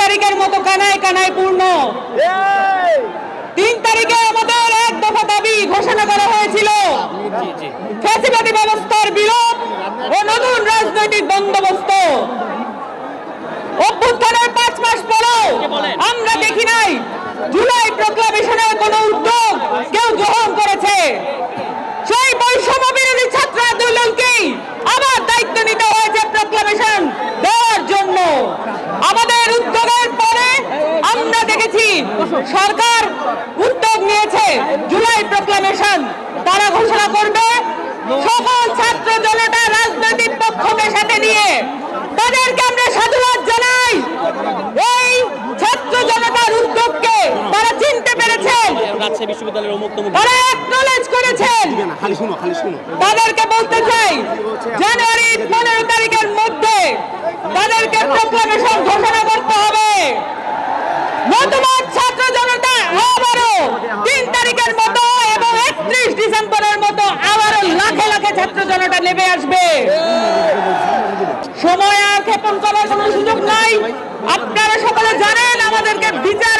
তারিখের মতো কানায় কানায় পূর্ণ। তিন তারিখে আমাদের এক দফা দাবি ঘোষণা করা হয়েছিল। ফ্যাসিবাদী ব্যবস্থার বিলোপ ও নতুন রাজনৈতিক বন্দোবস্ত। অভ্যুত্থানের পাঁচ মাস পরেও আমরা দেখি নাই। জুলাই প্রক্লামেশনের কোন উদ্যোগ কেউ আমাদের উদ্যোগের পরে আমরা দেখেছি সরকার উদ্যোগ নিয়েছে জুলাই প্রক্লামেশন তারা ঘোষণা করবে সকল ছাত্র জনতা রাজনৈতিক পক্ষকে সাথে নিয়ে। তাদেরকে আমরা সাধুবাদ জানাই। এই ছাত্র জনতার উদ্যোগকে তারা চিনতে পেরেছেন। রাজশাহী বিশ্ববিদ্যালয়ের অমুক তারা একনলেজ করেছেন তাদেরকে বলতে চাই জানুয়ারি পনেরো তাদেরকে ঘোষণা করতে হবে। নতুবা ছাত্র জনতা, আবারও তিন তারিখের মতো এবং একত্রিশ ডিসেম্বরের মতো আবারও লাখে লাখে ছাত্র জনতা নেমে আসবে। সময় আর ক্ষেপণ করার কোনো সুযোগ নাই। আপনারা সকলে জানেন আমাদেরকে বিচার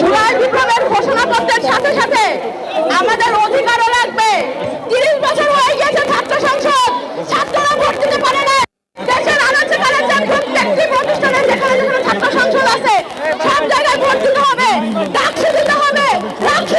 জুলাই বিপ্লবের ঘোষণাপত্রের সাথে সাথে। আমাদের অধিকারও লাগবে। তিরিশ বছর হয়ে গেছে ছাত্র সংসদ। ছাত্ররা ভোট দিতে পারে না। দেশের আনাচে কানাচে প্রত্যেকটি প্রতিষ্ঠানে যেখানে যেখানে ছাত্র সংসদ আছে, সব জায়গায় ভোট দিতে হবে। ডাকসে দিতে হবে। ডাকসে